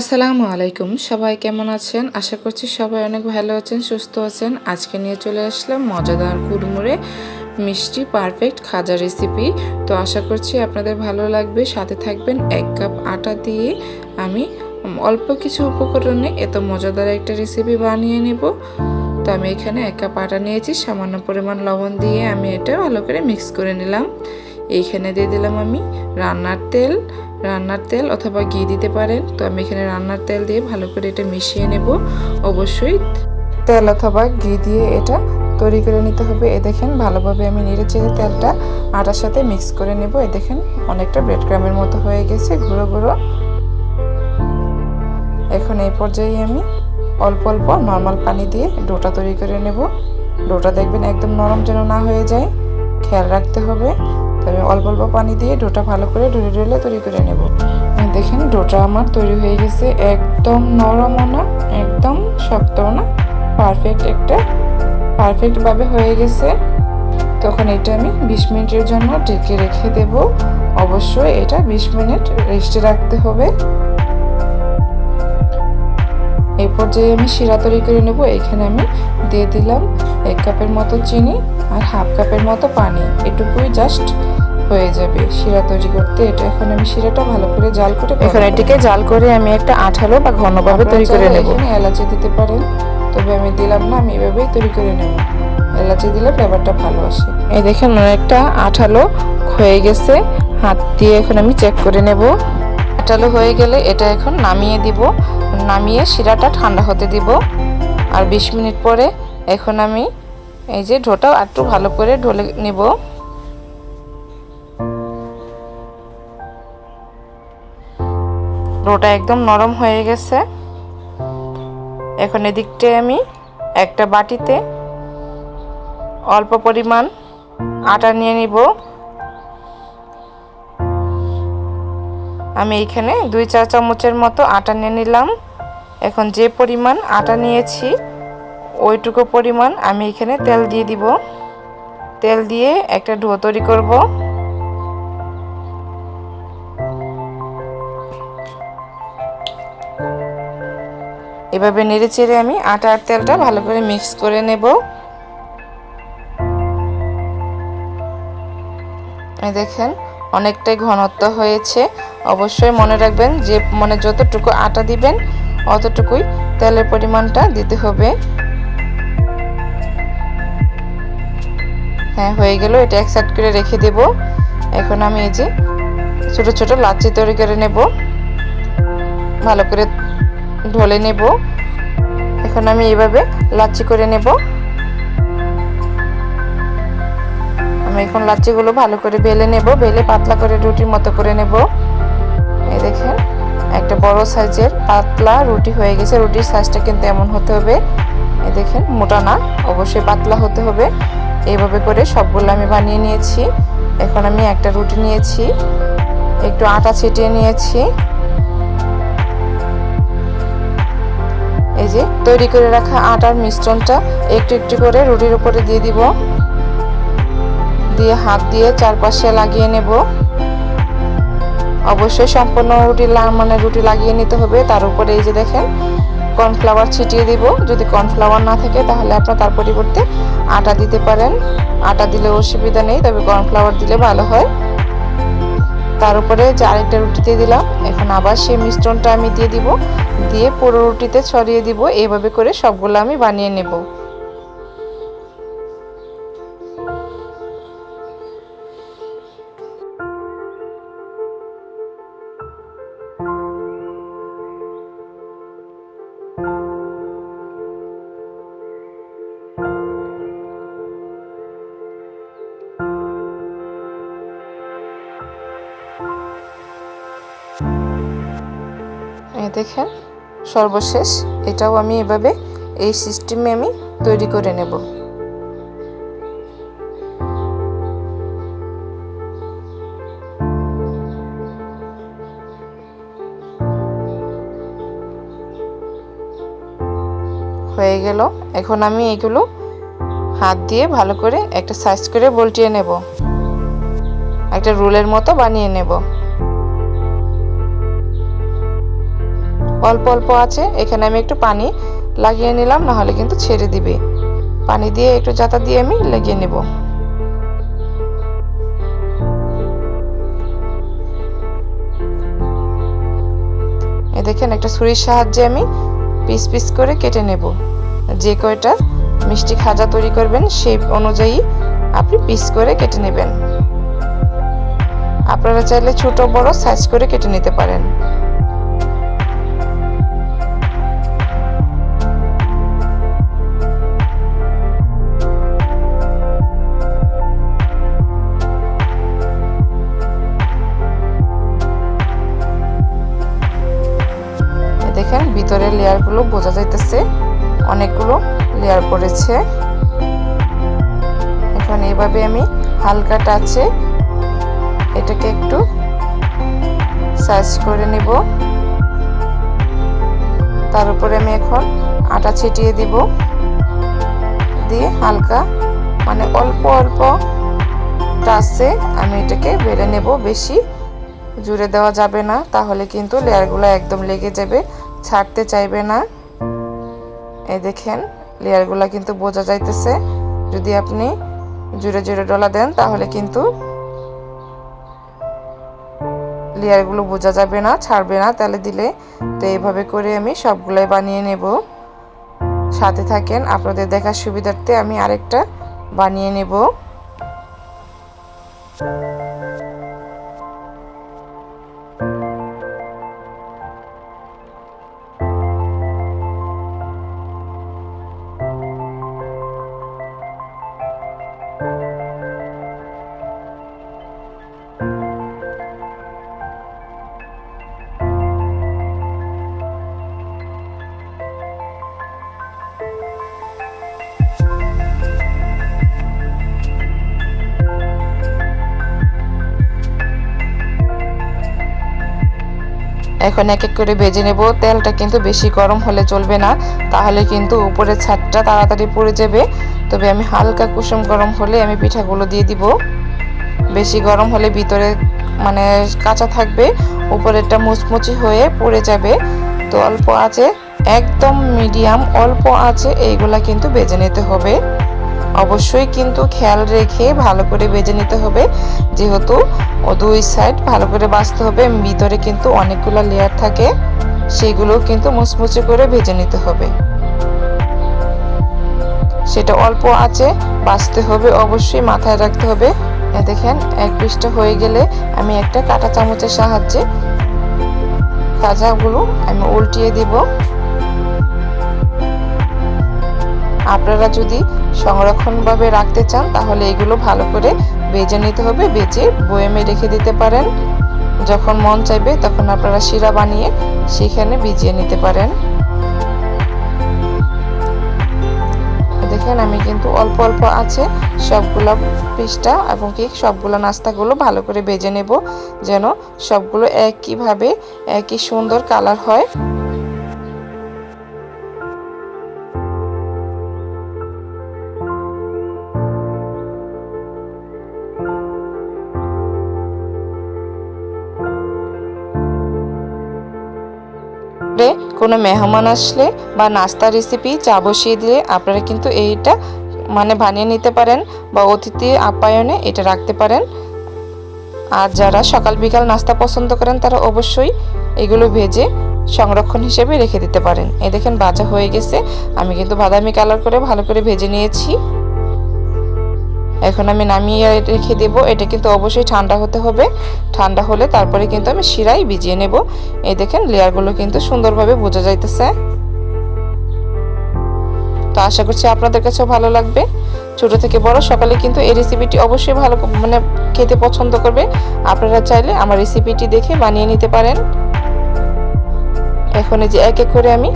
আসসালামু আলাইকুম। সবাই কেমন আছেন? আশা করছি সবাই অনেক ভালো আছেন, সুস্থ আছেন। আজকে নিয়ে চলে আসলাম মজাদার কুড়মুড়ে মিষ্টি পারফেক্ট খাজা রেসিপি। তো আশা করছি আপনাদের ভালো লাগবে। সাথে থাকবেন এক কাপ আটা দিয়ে আমি অল্প কিছু উপকরণে এত মজাদার একটা রেসিপি বানিয়ে নেব। তো আমি এখানে এক কাপ আটা নিয়েছি। সামান্য পরিমাণ লবণ দিয়ে আমি এটা ভালো করে মিক্স করে নিলাম। এইখানে দিয়ে দিলাম আমি রান্নার তেল রান্নার তেল অথবা ঘি দিতে পারেন। তো আমি এখানে রান্নার তেল দিয়ে ভালো করে এটা মিশিয়ে নেব। অবশ্যই তেল অথবা ঘি দিয়ে এটা তৈরি করে নিতে হবে। এ দেখেন ভালোভাবে আমি নেড়ে চেড়ে তেলটা আটার সাথে মিক্স করে নেব। এ দেখেন অনেকটা ব্রেড ক্রামের মতো হয়ে গেছে গুঁড়ো গুঁড়ো। এখন এই পর্যায়ে আমি অল্প অল্প নর্মাল পানি দিয়ে ডোটা তৈরি করে নেব। ডোটা দেখবেন একদম নরম যেন না হয়ে যায়। খেয়াল রাখতে হবে। তবে অল্প অল্প পানি দিয়ে ডোটা ভালো করে ডলে ডলে তৈরি করে নেব। দেখেন ডোটা আমার তৈরি হয়ে গেছে একদম নরমও না, একদম শক্তও না পারফেক্ট একটা পারফেক্টভাবে হয়ে গেছে। তখন এটা আমি বিশ মিনিটের জন্য ঢেকে রেখে দেব। অবশ্যই এটা বিশ মিনিট রেস্টে রাখতে হবে। এরপর পর্যায়ে আমি শিরা তৈরি করে নেব। এখানে আমি দিয়ে দিলাম এক কাপের মতো চিনি আর হাফ কাপের মতো পানি। এটুকুই জাস্ট হয়ে যাবে শিরা তৈরি করতে। এটা এখন আমি শিরাটা ভালো করে জাল করে এখন এটিকে জাল করে আমি একটা আঠালো বা ঘনভাবে তৈরি করে নেব। এলাচি দিতে পারেন তবে আমি দিলাম না আমি এভাবেই তৈরি করে নেব। এলাচি দিলে ফ্লেভারটা ভালো আসে। এই দেখেন অনেকটা আঠালো হয়ে গেছে হাত দিয়ে এখন আমি চেক করে নেব। আঠালো হয়ে গেলে এটা এখন নামিয়ে দিব নামিয়ে শিরাটা ঠান্ডা হতে দিব। আর বিশ মিনিট পরে এখন আমি এই যে ঢোটা একটু ভালো করে ঢলে নেব। ডোটা একদম নরম হয়ে গেছে। এখন এদিকটায় আমি একটা বাটিতে অল্প পরিমাণ আটা নিয়ে নিব। আমি এইখানে দুই চা চামচের মতো আটা নিয়ে নিলাম। এখন যে পরিমাণ আটা নিয়েছি, ওইটুকু পরিমাণ আমি এখানে তেল দিয়ে দিব। তেল দিয়ে একটা ঢো তৈরি করব। এভাবে নেড়ে চেড়ে আমি আটা আর তেলটা ভালো করে মিক্স করে নেব। দেখেন, অনেকটাই ঘনত্ব হয়েছে। অবশ্যই মনে রাখবেন যে মানে যতটুকু আটা দিবেন, অতটুকুই তেলের পরিমাণটা দিতে হবে। হ্যাঁ হয়ে গেল, এটা এক সাইড করে রেখে দেব। এখন আমি এই যে ছোট ছোট লাচ্ছি তৈরি করে নেব। ভালো করে ঢলে নেব। এখন আমি এভাবে লাচ্ছি করে নেব। আমি এখন লাচ্ছিগুলো ভালো করে বেলে নেব, বেলে পাতলা করে রুটির মতো করে নেব। এই দেখেন, একটা বড় সাইজের পাতলা রুটি হয়ে গেছে। রুটির সাইজটা কিন্তু এমন হতে হবে। এই দেখেন, মোটা না, অবশ্যই পাতলা হতে হবে। এইভাবে করে সবগুলো আমি বানিয়ে নিয়েছি। এখন আমি একটা রুটি নিয়েছি। একটু আটা ছিটিয়ে নিয়েছি। তৈরি করে রাখা আটার মিশ্রণটা একটু একটু করে রুটির উপরে দিয়ে দিব। দিয়ে হাত দিয়ে চারপাশে লাগিয়ে নেব। অবশ্যই সম্পূর্ণ রুটি মানে রুটি লাগিয়ে নিতে হবে। তার উপরে এই যে দেখেন, কর্নফ্লাওয়ার ছিটিয়ে দিব। যদি কর্নফ্লাওয়ার না থাকে, তাহলে আপনার তার পরিবর্তে আটা দিতে পারেন। আটা দিলে অসুবিধা নেই, তবে কর্নফ্লাওয়ার দিলে ভালো হয়। তার উপরে যে আরেকটা রুটিতে দিলাম, এখন আবার সেই মিশ্রণটা আমি দিয়ে দিব। দিয়ে পুরো রুটিতে ছড়িয়ে দিব, এইভাবে করে সবগুলো আমি বানিয়ে নেব। দেখেন, সর্বশেষ এটাও আমি এভাবে এই সিস্টেমে আমি তৈরি করে নেব। হয়ে গেল। এখন আমি এগুলো হাত দিয়ে ভালো করে একটা সাইজ করে বলটিয়ে নেব। একটা রোলের মতো বানিয়ে নেব। অল্প অল্প আছে, এখানে আমি একটু পানি লাগিয়ে নিলাম, নাহলে কিন্তু ছেড়ে দিবে। পানি দিয়ে একটু জাতা দিয়ে আমি লাগিয়ে নেব। এ দেখেন, একটা ছুরির সাহায্যে আমি পিস পিস করে কেটে নেব। যে কয়টা মিষ্টি খাজা তৈরি করবেন, সেই অনুযায়ী আপনি পিস করে কেটে নেবেন। আপনারা চাইলে ছোট, বড় সাইজ করে কেটে নিতে পারেন। দেখেন ভিতরের লেয়ারগুলো বোঝা যাইতেছে। অনেকগুলো লেয়ার পড়েছে। এখন এভাবে আমি হালকা টাচে এটাকে একটু সাইজ করে নিব। তার উপরে আমি এখন আটা ছিটিয়ে দিব। দিয়ে হালকা মানে অল্প অল্প টাচে আমি এটাকে বেড়ে নেব। বেশি জুড়ে দেওয়া যাবে না, তাহলে কিন্তু লেয়ারগুলো একদম লেগে যাবে। ছাড়তে চাইবে না। এই দেখেন, লেয়ারগুলো কিন্তু বোঝা যাইতেছে। যদি আপনি জুড়ে জুড়ে ডলা দেন, তাহলে কিন্তু লেয়ারগুলো বোঝা যাবে না, ছাড়বে না। তাহলে দিলে তো এইভাবে করে আমি সবগুলাই বানিয়ে নেব। সাথে থাকেন, আপনাদের দেখার সুবিধার্থে আমি আরেকটা বানিয়ে নেব। এখন এক এক করে ভেজে নেব। তেলটা কিন্তু বেশি গরম হলে চলবে না, তাহলে কিন্তু উপরের ছাদটা তাড়াতাড়ি পড়ে যাবে। তবে আমি হালকা কুসুম গরম হলে আমি পিঠাগুলো দিয়ে দিব। বেশি গরম হলে ভিতরে মানে কাঁচা থাকবে, উপরেরটা মুচমুচি হয়ে পড়ে যাবে। তো অল্প আছে, একদম মিডিয়াম অল্প আছে, এইগুলা কিন্তু বেজে নিতে হবে। অবশ্যই কিন্তু খেয়াল রেখে ভালো করে বেজে নিতে হবে। যেহেতু দুই সাইড ভালো করে বাঁচতে হবে, ভিতরে কিন্তু অনেকগুলো লেয়ার থাকে, সেগুলো কিন্তু মুচমুচে করে ভেজে নিতে হবে। সেটা অল্প আছে, বাঁচতে হবে অবশ্যই, মাথায় রাখতে হবে। দেখেন, এক পৃষ্ঠা হয়ে গেলে আমি একটা কাটা চামচের সাহায্যে কাজাগুলো আমি উল্টিয়ে দিব। আপনারা যদি সংরক্ষণভাবে রাখতে চান, তাহলে এগুলো ভালো করে বেজে নিতে হবে, বেজে বয়েমে রেখে দিতে পারেন। যখন মন চাইবে তখন আপনারা শিরা বানিয়ে সেখানে ভিজিয়ে নিতে পারেন। দেখেন আমি কিন্তু অল্প অল্প আছে, সবগুলো পিসটা এবং কি সবগুলো নাস্তাগুলো ভালো করে বেজে নেব, যেন সবগুলো একইভাবে, একই সুন্দর কালার হয়। কোনো মেহমান আসলে বা নাস্তা রেসিপি চা বসিয়ে দিলে আপনারা কিন্তু এইটা মানে বানিয়ে নিতে পারেন বা অতিথি আপ্যায়নে এটা রাখতে পারেন। আর যারা সকাল বিকাল নাস্তা পছন্দ করেন তারা অবশ্যই এগুলো ভেজে সংরক্ষণ হিসেবে রেখে দিতে পারেন। এই দেখেন ভাজা হয়ে গেছে। আমি কিন্তু বাদামি কালার করে ভালো করে ভেজে নিয়েছি। এখন আমি নামিয়ে রেখে দেব। এটা কিন্তু অবশ্যই ঠান্ডা হতে হবে। ঠান্ডা হলে তারপরে কিন্তু আমি শিরাই ভিজিয়ে নেব। এই দেখেন লেয়ারগুলো কিন্তু সুন্দরভাবে বোঝা যাইতেছে। তো আশা করছি আপনাদের কাছেও ভালো লাগবে। ছোট থেকে বড় সকালে কিন্তু এই রেসিপিটি অবশ্যই ভালো মানে খেতে পছন্দ করবে। আপনারা চাইলে আমার রেসিপিটি দেখে বানিয়ে নিতে পারেন। এখন এই যে এক এক করে আমি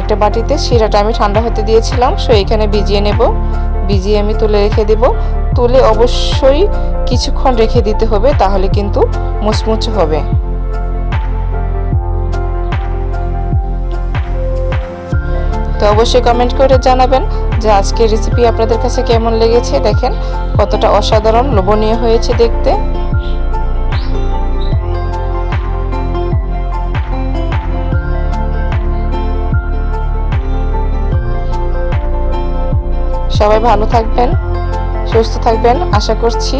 একটা বাটিতে শিরাটা আমি ঠান্ডা হতে দিয়েছিলাম। সো এখানে ভিজিয়ে নেব। ভিজিয়ে আমি তুলে রেখে দেব। তুলে অবশ্যই কিছুক্ষণ রেখে দিতে হবে, তাহলে কিন্তু মুচমুচে হবে। তো অবশ্যই কমেন্ট করে জানাবেন যে আজকের রেসিপি আপনাদের কাছে কেমন লেগেছে? দেখেন কতটা অসাধারণ, লোভনীয় হয়েছে দেখতে। সবাই ভালো থাকবেন। সুস্থ থাকবেন। আশা করছি